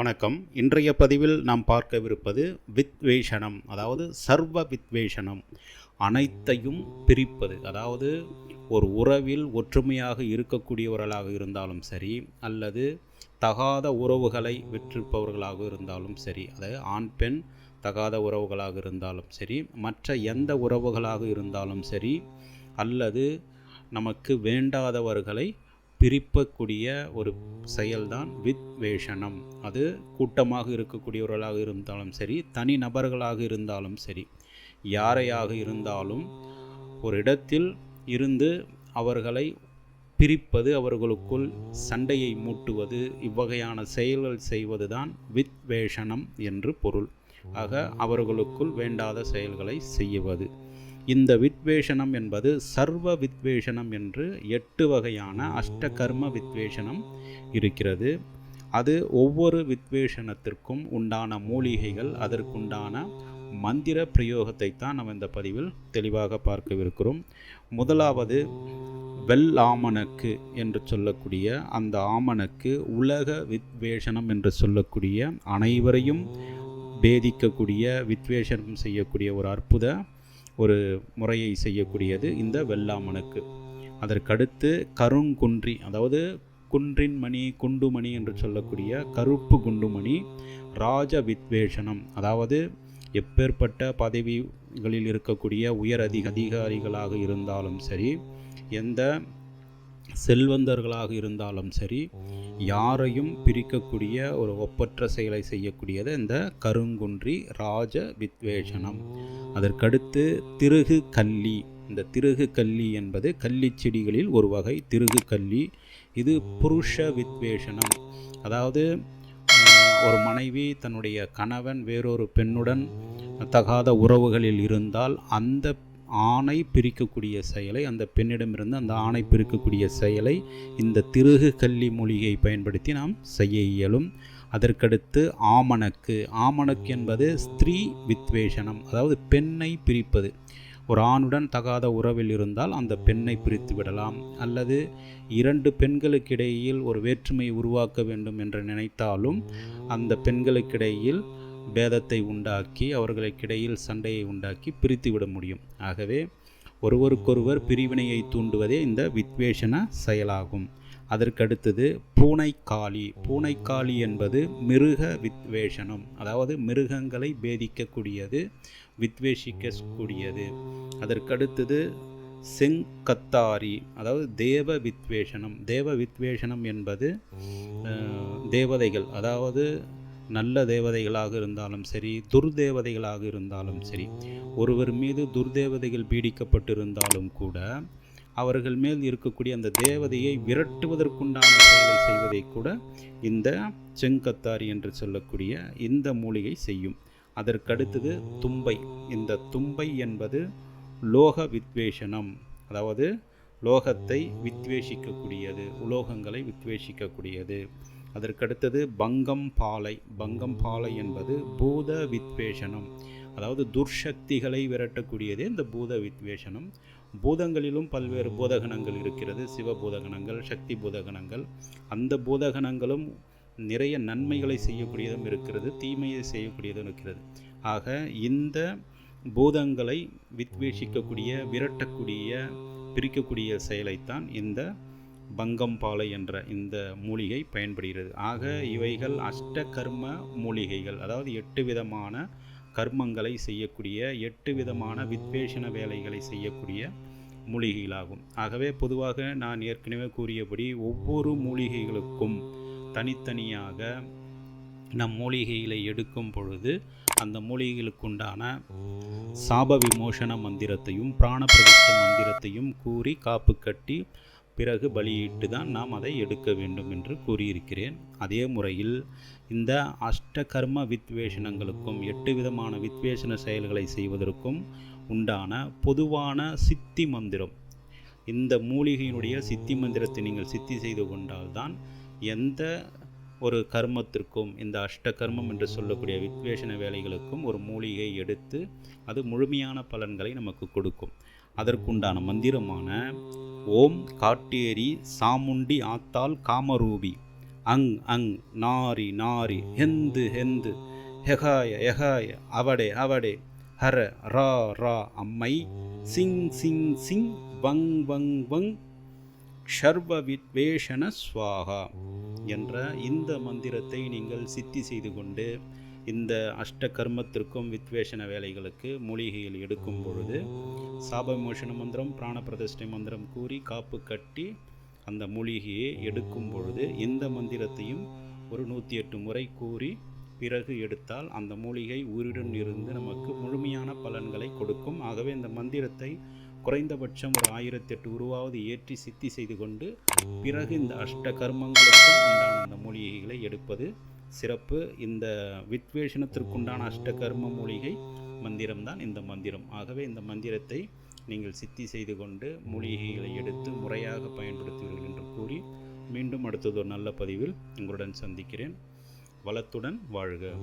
வணக்கம். இன்றைய பதிவில் நாம் பார்க்கவிருப்பது வித்வேஷனம் அதாவது சர்வ வித்வேஷனம் அனைத்தையும் பிரிப்பது. அதாவது ஒரு உறவில் ஒற்றுமையாக இருக்கக்கூடியவர்களாக இருந்தாலும் சரி அல்லது தகாத உறவுகளை விற்றிருப்பவர்களாக இருந்தாலும் சரி அதாவது ஆண் பெண் தகாத உறவுகளாக இருந்தாலும் சரி மற்ற எந்த உறவுகளாக இருந்தாலும் சரி அல்லது நமக்கு வேண்டாதவர்களை பிரிப்பக்கூடிய ஒரு செயல்தான் வித் வேஷனம் அது கூட்டமாக இருக்கக்கூடியவர்களாக இருந்தாலும் சரி தனி நபர்களாக இருந்தாலும் சரி யாரையாக இருந்தாலும் ஒரு இடத்தில் இருந்து அவர்களை பிரிப்பது அவர்களுக்குள் சண்டையை மூட்டுவது இவ்வகையான செயல்கள் செய்வது தான் வித் வேஷனம் என்று பொருள். ஆக அவர்களுக்குள் வேண்டாத செயல்களை செய்வது. இந்த வித்வேஷனம் என்பது சர்வ வித்வேஷனம் என்று எட்டு வகையான அஷ்டகர்ம வித்வேஷனம் இருக்கிறது. அது ஒவ்வொரு வித்வேஷனத்திற்கும் உண்டான மூலிகைகள் அதற்குண்டான மந்திர பிரயோகத்தை தான் நம்ம இந்த பதிவில் தெளிவாக பார்க்கவிருக்கிறோம். முதலாவது வெள்ளாமணக்கு என்று சொல்லக்கூடிய அந்த ஆமணக்கு உலக வித்வேஷனம் என்று சொல்லக்கூடிய அனைவரையும் பேதிக்கக்கூடிய வித்வேஷனம் செய்யக்கூடிய ஒரு அற்புத ஒரு முறையை செய்யக்கூடியது இந்த வெள்ளாமணக்கு அதற்கடுத்து கருங்குன்றி அதாவது குன்றின் மணி குண்டுமணி என்று சொல்லக்கூடிய கருப்பு குண்டுமணி ராஜ வித்வேஷனம் அதாவது எப்பேற்பட்ட பதவிகளில் இருக்கக்கூடிய உயர் அதிக அதிகாரிகளாக இருந்தாலும் சரி எந்த செல்வந்தர்களாக இருந்தாலும் சரி யாரையும் பிரிக்கக்கூடிய ஒரு ஒப்பற்ற செயலை செய்யக்கூடியது இந்த கருங்குன்றி ராஜ வித்வேஷனம் அதற்கடுத்து திருகு கல்லி. இந்த திருகு கல்லி என்பது கள்ளி செடிகளில் ஒரு வகை திருகு கல்லி. இது புருஷ வித்வேஷனம் அதாவது ஒரு மனைவி தன்னுடைய கணவன் வேறொரு பெண்ணுடன் தகாத உறவுகளில் இருந்தால் அந்த ஆணை பிரிக்கக்கூடிய செயலை அந்த பெண்ணிடமிருந்து அந்த ஆணை பிரிக்கக்கூடிய செயலை இந்த திருகு கல்லி மொழியை பயன்படுத்தி நாம் செய்ய இயலும். அதற்கடுத்து ஆமணக்கு. ஆமணக்கு என்பது ஸ்திரீ வித்வேஷனம் அதாவது பெண்ணை பிரிப்பது. ஒரு ஆணுடன் தகாத உறவில் இருந்தால் அந்த பெண்ணை பிரித்து விடலாம். அல்லது இரண்டு பெண்களுக்கிடையில் ஒரு வேற்றுமையை உருவாக்க வேண்டும் என்று நினைத்தாலும் அந்த பெண்களுக்கிடையில் பேதத்தை உண்டாக்கி அவர்களுக்கிடையில் சண்டையை உண்டாக்கி பிரித்து விட முடியும். ஆகவே ஒருவருக்கொருவர் பிரிவினையை தூண்டுவதே இந்த வித்வேஷன செயலாகும். அதற்கடுத்தது பூனைக்காளி. பூனைக்காளி என்பது மிருக வித்வேஷனம் அதாவது மிருகங்களை பேதிக்கக்கூடியது வித்வேஷிக்கக்கூடியது. அதற்கடுத்தது செங்கத்தாரி. அதாவது தேவ வித்வேஷனம் தேவ வித்வேஷனம் என்பது தேவதைகள். அதாவது நல்ல தேவதைகளாக இருந்தாலும் சரி துர்தேவதைகளாக இருந்தாலும் சரி ஒருவர் மீது துர்தேவதைகள் பீடிக்கப்பட்டிருந்தாலும் கூட அவர்கள் மேல் இருக்கக்கூடிய அந்த தேவதையை விரட்டுவதற்குண்டான செயலை செய்வதை கூட இந்த செங்கத்தாரி என்று சொல்லக்கூடிய இந்த மூலிகை செய்யும். அதற்கடுத்தது தும்பை. இந்த தும்பை என்பது லோக வித்வேஷனம். அதாவது லோகத்தை வித்வேஷிக்கக்கூடியது உலோகங்களை வித்வேஷிக்கக்கூடியது. அதற்கடுத்தது பங்கம் பாலை. பங்கம் பாலை என்பது பூத வித்வேஷனம். அதாவது துர்சக்திகளை விரட்டக்கூடியதே இந்த பூத வித்வேஷனம். பூதங்களிலும் பல்வேறு பூதகணங்கள் இருக்கிறது. சிவ பூதகணங்கள் சக்தி பூதகணங்கள். அந்த பூதகணங்களும் நிறைய நன்மைகளை செய்யக்கூடியதும் இருக்கிறது. தீமையை செய்யக்கூடியதும் இருக்கிறது. ஆக இந்த பூதங்களை வித்வேஷிக்கக்கூடிய விரட்டக்கூடிய பிரிக்கக்கூடிய செயலைத்தான் இந்த பங்கம்பாலை என்ற இந்த மூலிகை பயன்படுகிறது. ஆக இவைகள் அஷ்ட கர்ம மூலிகைகள் அதாவது எட்டு விதமான கர்மங்களை செய்யக்கூடிய எட்டு விதமான வித்வேஷன வேலைகளை செய்யக்கூடிய மூலிகைகளாகும். ஆகவே பொதுவாக நான் ஏற்கனவே கூறியபடி ஒவ்வொரு மூலிகைகளுக்கும் தனித்தனியாக நம் மூலிகைகளை எடுக்கும் பொழுது அந்த மூலிகைகளுக்குண்டான சாப விமோசன மந்திரத்தையும் பிராணப்பிரதிஷ்ட மந்திரத்தையும் கூறி காப்பு கட்டி பிறகு பலியிட்டு தான் நாம் அதை எடுக்க வேண்டும் என்று கூறியிருக்கிறேன். அதே முறையில் இந்த அஷ்டகர்ம வித்வேஷனங்களுக்கும் எட்டு விதமான வித்வேஷன செயல்களை செய்வதற்கும் உண்டான பொதுவான சித்தி மந்திரம். இந்த மூலிகையினுடைய சித்தி மந்திரத்தை நீங்கள் சித்தி செய்து கொண்டால்தான் எந்த ஒரு கர்மத்திற்கும் இந்த அஷ்ட கர்மம் என்று சொல்லக்கூடிய வித்வேஷண வேலைகளுக்கும் ஒரு மூலிகை எடுத்து அது முழுமையான பலன்களை நமக்கு கொடுக்கும். அதற்குண்டான மந்திரமான ஓம் காட்டேரி சாமுண்டி ஆத்தாள் காமரூபி. அங் அங் நாரி நாரி ஹெந்து ஹெந்து ஹெகாய ஹெகாய அவடே அவடே ஹர ரா ரா அம்மை சிங் சிங் சிங் வங் வங் வங் ஷர்வ வித்வேஷன ஸ்வாகா. என்ற இந்த மந்திரத்தை நீங்கள் சித்தி செய்து கொண்டு இந்த அஷ்ட கர்மத்திற்கும் வித்வேஷன வேலைகளுக்கு மூலிகையில் எடுக்கும் பொழுது சாபமோஷன மந்திரம் பிராண பிரதிஷ்டை மந்திரம் கூறி காப்பு கட்டி அந்த மூலிகையை எடுக்கும் பொழுது இந்த மந்திரத்தையும் ஒரு நூற்றி எட்டு முறை கூறி பிறகு எடுத்தால் அந்த மூலிகை உயிருடன் இருந்து நமக்கு முழுமையான பலன்களை கொடுக்கும். ஆகவே இந்த மந்திரத்தை குறைந்தபட்சம் ஒரு ஆயிரத்தி எட்டு உருவாவது ஏற்றி சித்தி செய்து கொண்டு பிறகு இந்த அஷ்ட கர்மங்களுக்கும் உண்டான அந்த மூலிகைகளை எடுப்பது சிறப்பு. இந்த வித்வேஷனத்திற்குண்டான அஷ்ட கர்ம மூலிகை மந்திரம்தான் இந்த மந்திரம். ஆகவே இந்த மந்திரத்தை நீங்கள் சித்தி செய்து கொண்டு மூலிகைகளை எடுத்து முறையாக பயன்படுத்துவீர்கள் என்று கூறி மீண்டும் அடுத்தது ஒரு நல்ல பதிவில் உங்களுடன் சந்திக்கிறேன். வளத்துடன் வாழ்க.